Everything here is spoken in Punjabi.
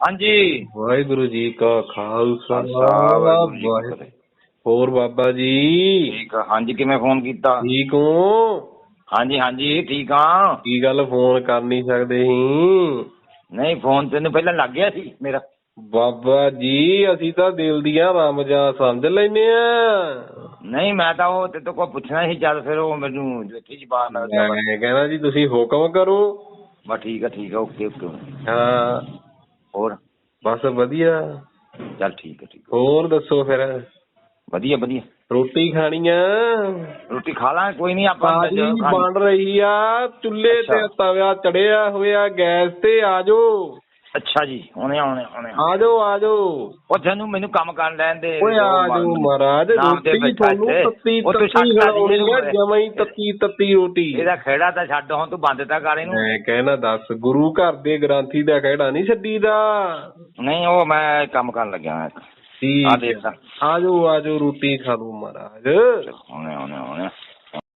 ਹਾਂਜੀ। ਵਾਹਿਗੁਰੂ ਜੀ ਕਾ ਖਾਲਸਾ ਖਾਲਸਾ, ਵਾਹਿਗੁਰੂ ਜੀ ਕੀ ਵਾਹਿਗੁਰੂ ਫਤਿਹ। ਹੋਰ ਬਾਬਾ ਜੀ? ਠੀਕ ਆ। ਹਾਂਜੀ ਕਿਵੇਂ ਫੋਨ ਕੀਤਾ? ਠੀਕ ਹੋ? ਹਾਂਜੀ ਹਾਂਜੀ ਠੀਕ ਆ। ਕੀ ਗੱਲ ਫੋਨ ਕਰ ਨਹੀਂ ਸਕਦੇ ਸੀ ਨਹੀਂ ਫੋਨ ਤੈਨੂੰ ਪਹਿਲਾਂ ਲੱਗ ਗਿਆ ਸੀ ਮੇਰਾ। ਬਾਬਾ ਜੀ ਅਸੀਂ ਤਾਂ ਦਿਲ ਦੀਆਂ ਰਮਜਾਂ ਸਮਝ ਲੈਨੇ ਆ। ਨਹੀਂ ਮੈਂ ਤਾਂ ਉਹ ਤੇ ਤੋਂ ਕੋਈ ਪੁੱਛਣਾ ਸੀ ਜਦ ਫਿਰ ਉਹ ਮੈਨੂੰ ਜੇਠੀ ਜੀ ਬਾਹਰ ਲੱਗਦਾ। ਮੈਂ ਕਹਿੰਦਾ ਜੀ ਤੁਸੀਂ ਹੁਕਮ ਕਰੋ। ਬਸ ਠੀਕ ਆ ਠੀਕ ਆ ਓਕੇ ਓਕੇ। ਹਾਂ। ਬਸ ਵਧੀਆ। ਚੱਲ ਠੀਕ ਆ ਠੀਕ ਹੋਰ ਦੱਸੋ ਫਿਰ? ਵਧੀਆ ਵਧੀਆ। ਰੋਟੀ ਖਾਣੀ ਆ? ਰੋਟੀ ਖਾ ਲਾਂ ਕੋਈ ਨਹੀਂ ਆਪਾਂ ਖਾਣੀ- ਬਣ ਰਹੀ ਆ। ਚੁੱਲ੍ਹੇ ਤੇ ਅੱਛਾ। ਤਵਿਆ ਚੜਿਆ ਹੋਇਆ ਗੈਸ ਤੇ ਆਜੋ ਅੱਛਾ ਜੀ ਹੁਣੇ ਆਉਣੇ ਹੁਣੇ ਆਜੋ ਆਜੋ। ਉਹ ਤੈਨੂੰ ਮੈਨੂੰ ਕੰਮ ਕਰਨ ਲੈਣ ਦੇ ਓਏ ਆਜੋ ਮਹਾਰਾਜ ਨਾਮ ਤੇ ਰੋਟੀ ਤੁਹਾਨੂੰ। ਤੱਤੀ ਤੱਤੀ ਖਿਲਾਉਣੀ ਆ ਹੀ ਤੱਤੀ ਤੱਤੀ ਰੋਟੀ। ਇਹਦਾ ਖੇੜਾ ਤਾਂ ਛੱਡ ਹੁਣ ਤੂੰ ਬੰਦ ਤਾਂ ਕਰ ਇਹਨੂੰ। ਮੈਂ ਕਹਿਣਾ ਦੱਸ ਗੁਰੂ ਘਰ ਦੇ ਗ੍ਰੰਥੀ ਦਾ ਖਹਿੜਾ ਨਹੀਂ ਛੱਡੀਦਾ ਨਹੀਂ ਉਹ ਮੈਂ ਕੰਮ ਕਰਨ ਲੱਗਿਆ ਹਾਂ ਆ ਠੀਕ ਦੇਖਦਾ ਆਜੋ ਆਜੋ ਰੋਟੀ ਖਾ ਲਓ ਮਹਾਰਾਜ। ਹੁਣੇ ਹੁਣੇ ਹੁਣੇ।